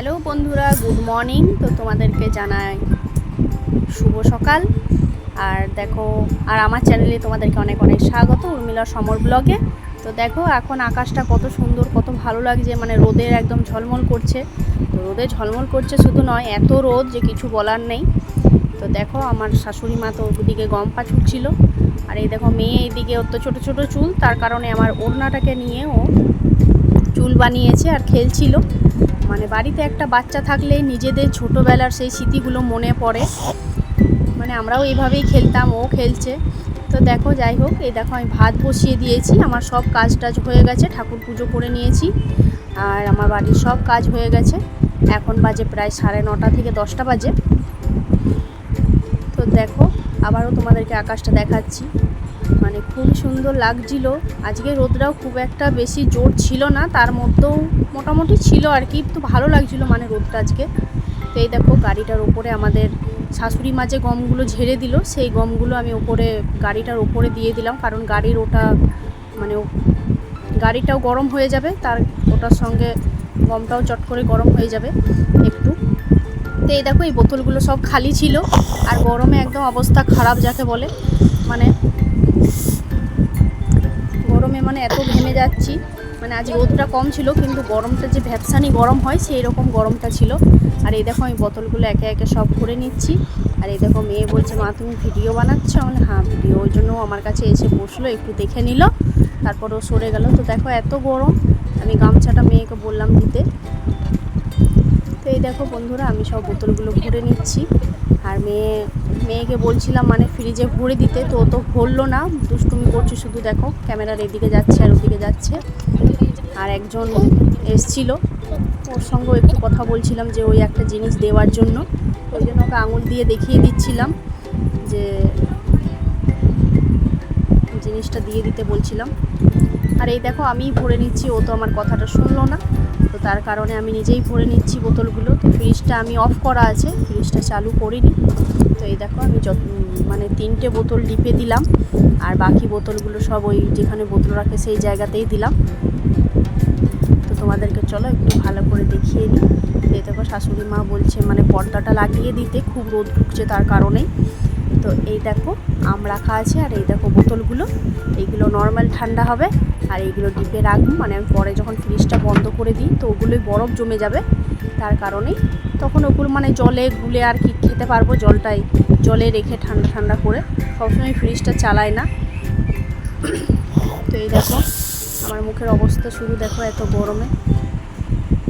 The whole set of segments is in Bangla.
হ্যালো বন্ধুরা, গুড মর্নিং। তো তোমাদেরকে জানাই শুভ সকাল। আর দেখো, আর আমার চ্যানেলে তোমাদেরকে অনেক অনেক স্বাগত উর্মিলা সমর ব্লগে। তো দেখো, এখন আকাশটা কত সুন্দর, কত ভালো লাগছে। মানে রোদের একদম ঝলমল করছে। তো রোদে ঝলমল করছে শুধু নয়, এত রোদ যে কিছু বলার নেই। তো দেখো, আমার শাশুড়ি মা তো ওদিকে গম পা ছুটছিল আর এই দেখো, মেয়ে এইদিকে ওর তো ছোটো ছোটো চুল। তার কারণে আমার ওড়নাটাকে নিয়ে ও চুল বানিয়েছে আর খেলছিল। মানে বাড়িতে একটা বাচ্চা থাকলে নিজেদের ছোটোবেলার সেই স্মৃতিগুলো মনে পড়ে। মানে আমরাও এইভাবেই খেলতাম, ও খেলছে। তো দেখো, যাই হোক, এই দেখো আমি ভাত বসিয়ে দিয়েছি, আমার সব কাজ টাজ হয়ে গেছে, ঠাকুর পুজো করে নিয়েছি, আর আমার বাড়ির সব কাজ হয়ে গেছে। এখন বাজে প্রায় সাড়ে নটা থেকে দশটা বাজে। তো দেখো, আবারও তোমাদেরকে আকাশটা দেখাচ্ছি। মানে খুব সুন্দর লাগছিল। আজকে রোদটাও খুব একটা বেশি জোর ছিল না, তার মধ্যেও মোটামুটি ছিল আর কি তো ভালো লাগছিল মানে রোদটা আজকে। তো এই দেখো গাড়িটার ওপরে আমাদের শাশুড়ি মাঝে গমগুলো ঝেড়ে দিল, সেই গমগুলো আমি ওপরে, গাড়িটার ওপরে দিয়ে দিলাম, কারণ গাড়ির ওটা মানে গাড়িটাও গরম হয়ে যাবে, তার ওটার সঙ্গে গমটাও চট করে গরম হয়ে যাবে একটু। তো এই দেখো এই বোতলগুলো সব খালি ছিল, আর গরমে একদম অবস্থা খারাপ যাকে বলে মানে মানে এত ঘেমে যাচ্ছি। মানে আজ রোদটা কম ছিল, কিন্তু গরমটা যে ভ্যাপসানি গরম হয়, সেই রকম গরমটা ছিল। আর এই দেখো, আমি বোতলগুলো একে একে সব ভরে নিচ্ছি। আর এই দেখো, মেয়ে বলছে, মা, তুমি ভিডিও বানাচ্ছ? মানে হ্যাঁ ভিডিও। ওই জন্য আমার কাছে এসে বসল, একটু দেখে নিল। তারপর ও সরে গেল। তো দেখো, এত গরম। আমি গামছাটা মেয়েকে বললাম দিতে। তো এই দেখো বন্ধুরা, আমি সব বোতলগুলো ভরে নিচ্ছি। আর মেয়ে মেয়েকে বলছিলাম মানে ফ্রিজে ভরে দিতে, তো তো ভরলো না, দুষ্টুমি করছে শুধু দেখো ক্যামেরার এদিকে যাচ্ছে আর ওদিকে যাচ্ছে। আর একজন এসছিল, ওর সঙ্গেও একটু কথা বলছিলাম যে ওই একটা জিনিস দেওয়ার জন্য। ওই জন্য ওকে আঙুল দিয়ে দেখিয়ে দিচ্ছিলাম যে জিনিসটা দিয়ে দিতে বলছিলাম। আর এই দেখো, আমিই ভরে নিচ্ছি। ও তো আমার কথাটা শুনলো না। তো তার কারণে আমি নিজেই ভরে নিচ্ছি বোতলগুলো। তো ফ্রিজটা আমি অফ করা আছে। ফ্রিজটা চালু করিনি। তো এই দেখো, আমি যত মানে তিনটে বোতল ডিপে দিলাম। আর বাকি বোতলগুলো সব ওই যেখানে বোতল রাখে সেই জায়গাতেই দিলাম। তো তোমাদেরকে চলো একটু ভালো করে দেখিয়ে নিই এই দেখো, শাশুড়ি মা বলছে মানে পর্দাটা লাগিয়ে দিতে খুব রোদ ঢুকছে তার কারণেই। তো এই দেখো, আম রাখা আছে আর এই দেখো বোতলগুলো। এইগুলো নর্মাল ঠান্ডা হবে আর এইগুলো ডিপে রাখব। মানে আমি পরে যখন ফ্রিজটা বন্ধ করে দিই, তো ওগুলোই বরফ জমে যাবে তার কারণেই। তখন ওগুলো মানে জলে গুলে আর কি খেতে পারব জলটাই, জলে রেখে ঠান্ডা ঠান্ডা করে। সবসময় ফ্রিজটা চালায় না। তো এই দেখো, আমার মুখের অবস্থা শুধু দেখো এত গরমে।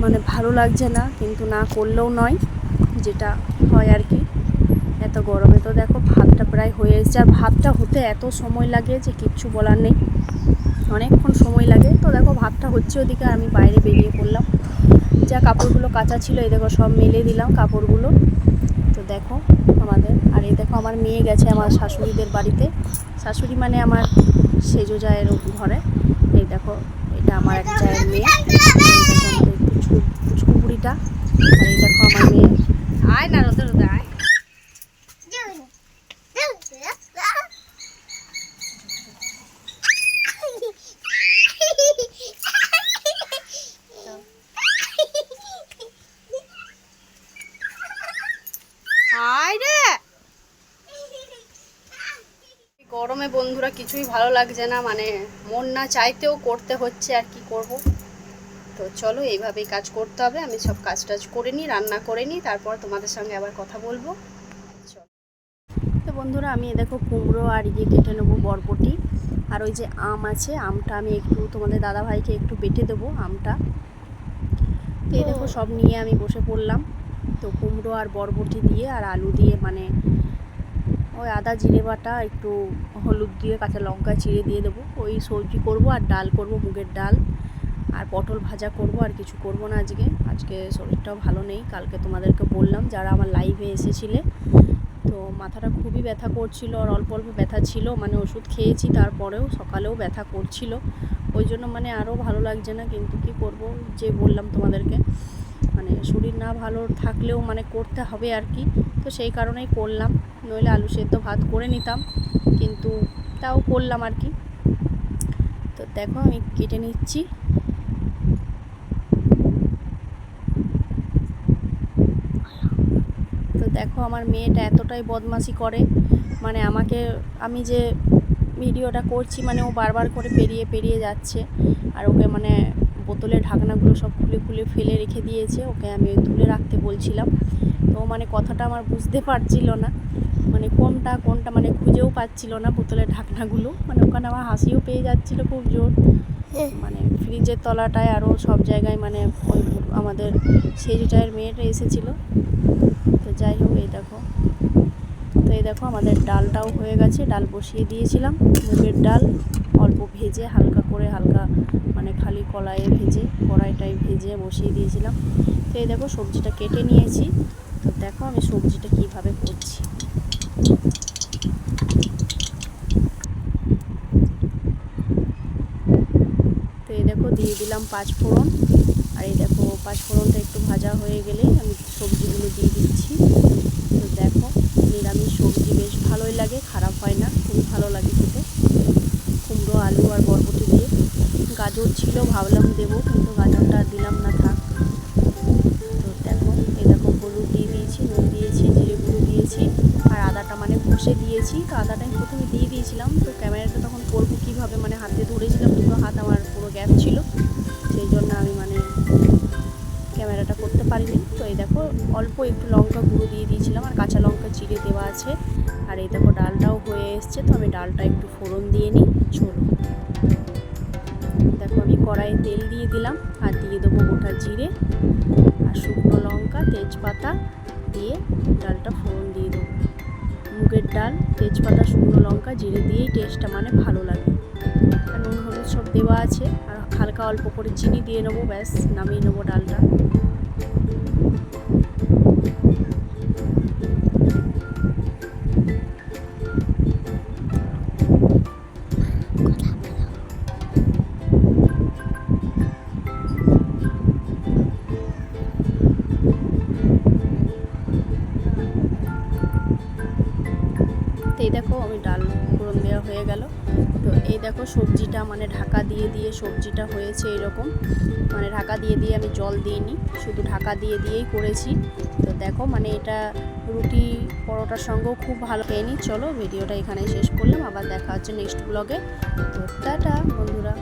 মানে ভালো লাগছে না, কিন্তু না করলেও নয়, যেটা হয় আর কি। এত গরমে তো দেখো ভাতটা প্রায় হয়ে এসেছে। আর ভাতটা হতে এত সময় লাগে যে কিচ্ছু বলার নেই। অনেকক্ষণ সময় লাগে। তো দেখো ভাতটা হচ্ছে ওদিকে, আমি বাইরে বেরিয়ে পড়লাম। যা কাপড়গুলো কাঁচা ছিল, এই দেখো সব মেলে দিলাম কাপড়গুলো। তো দেখো আমাদের, আর এই দেখো আমার মেয়ে গেছে আমার শাশুড়িদের বাড়িতে। শাশুড়ি মানে আমার সেজো জায়ের ঘরে। এই দেখো, এটা আমার এক জায়ের মেয়ে। এই দেখো আমাদের পুচকু পুচকু বুড়িটা আর এই দেখো আমার মেয়ে। আয় না রোদে রোদে আয়। গরমে বন্ধুরা কিছুই ভালো লাগছে না মানে মন না চাইতেও করতে হচ্ছে আর কি করব। তো চলো এইভাবেই কাজ করতে হবে, আমি সব কাজ টাজ করে নিই, রান্না করে নিই, তারপর তোমাদের সঙ্গে আবার কথা বলব। তো বন্ধুরা, আমি দেখো কুমড়ো আর ইয়ে কেটে নেব বরবটি, আর ওই যে আম আছে, আমটা আমি একটু তোমাদের দাদাভাইকে একটু বেটে দেবো আমটা। তো এই দেখো সব নিয়ে আমি বসে পড়লাম, তো কুমড়ো আর বরবটি দিয়ে আর আলু দিয়ে মানে ওই আদা, জিরে বাটা, একটু হলুদ দিয়ে কাঁচা লঙ্কা চিড়ে দিয়ে দেবো। ওই সবজি করব আর ডাল করব, মুগের ডাল। আর পটল ভাজা করব, আর কিছু করব না আজকে। আজকে শরীরটাও ভালো নেই। কালকে তোমাদেরকে বললাম, যারা আমার লাইভে এসেছিলে, তো মাথাটা খুবই ব্যথা করছিল আর অল্প অল্প ব্যথা ছিল। মানে ওষুধ খেয়েছি, তারপরেও সকালেও ব্যথা করছিল। ওই জন্য মানে আরও ভালো লাগছে না, কিন্তু কি করব? যে বললাম তোমাদেরকে মানে শরীর না ভালো থাকলেও মানে করতে হবে আর কি। তো সেই কারণেই করলাম। নইলে আলু সেদ্ধ ভাত করে নিতাম, কিন্তু তাও করলাম আর কি। তো দেখো আমি কেটে নিচ্ছি। তো দেখো আমার মেয়েটা এতটাই বদমাশি করে মানে আমাকে আমি যে ভিডিওটা করছি মানে ও বারবার করে পেরিয়ে পেরিয়ে যাচ্ছে, আর ওকে মানে বোতলের ঢাকনাগুলো সব খুলে খুলে ফেলে রেখে দিয়েছে, ওকে আমি তুলে রাখতে বলছিলাম। তো মানে কথাটা আমার বুঝতে পারছিল না। মানে কোনটা কোনটা মানে খুঁজেও পাচ্ছিল না বোতলের ঢাকনাগুলো। মানে ওখানে আমার হাসিও পেয়ে যাচ্ছিল খুব জোর। মানে ফ্রিজের তলাটায় আরও সব জায়গায় মানে ওই আমাদের সেজুটায়ের মেয়েটা এসেছিল। তো যাই হোক এই দেখো। তো এই দেখো আমাদের ডালটাও হয়ে গেছে। ডাল বসিয়ে দিয়েছিলাম। মুগের ডাল অল্প ভেজে হালকা করে হালকা মানে খালি কলাইয়ে ভেজে কড়াইটাই ভেজে বসিয়ে দিয়েছিলাম। তো এই দেখো সবজিটা কেটে নিয়েছি। তো দেখো আমি সবজিটা কীভাবে করছি। তো এই দেখো দিয়ে দিলাম পাঁচ ফোড়ন। আর এই দেখো পাঁচ ফোড়নটা একটু ভাজা হয়ে গেলে আমি সবজিগুলো দিয়ে দিচ্ছি। তো দেখো, নিরামিষ সবজি বেশ ভালোই লাগে, খারাপ হয় না, খুবই ভালো লাগে খেতে। কুমড়ো, আলু আর বরবটি দিয়ে। গাজর ছিল, ভাবলাম দেবো, কিন্তু গাজরটা দিলাম না। মানে দিয়েছি তো আদাটা আমি প্রথমে দিয়ে দিয়েছিলাম, তো ক্যামেরাটা তখন করব কীভাবে মানে হাতে ধরেছিলাম দুটো হাত আমার পুরো গ্যাপ ছিল, সেই জন্য আমি মানে ক্যামেরাটা করতে পারিনি। তো এই দেখো, অল্প একটু লঙ্কা গুঁড়ো দিয়ে দিয়েছিলাম, আর কাঁচা লঙ্কা চিড়ে দেওয়া আছে, আর এই দেখো ডালটাও হয়ে এসছে, তো আমি ডালটা একটু ফোড়ন দিয়ে নিই চলো দেখো আমি কড়াইয়ে তেল দিয়ে দিলাম, আর দিয়ে দেবো গোটা জিরে, আর শুকনো লঙ্কা, তেজপাতা দিয়ে ডালটা ফোড়ন দিয়ে দেবো। মুগের ডাল, তেজপাতা, শুকনো লঙ্কা, জিরে দিয়েই টেস্টটা মানে ভালো লাগে। আর নুন, হলুদ সব দেওয়া আছে। আর হালকা অল্প করে চিনি দিয়ে নেব, ব্যাস, নামিয়ে নেব ডালটা। দেখো আমি ডাল ফোড়ন দেওয়া হয়ে গেল। তো এই দেখো সবজিটা মানে ঢাকা দিয়ে দিয়ে সবজিটা হয়েছে এরকম। মানে ঢাকা দিয়ে দিয়ে আমি জল দিইনি, শুধু ঢাকা দিয়ে দিয়েই করেছি। তো দেখো মানে এটা রুটি পরোটার সঙ্গেও খুব ভালো খেয়ে চলো ভিডিওটা এখানে শেষ করলাম, আবার দেখা হচ্ছে নেক্সট ব্লগে তো টাটা বন্ধুরা।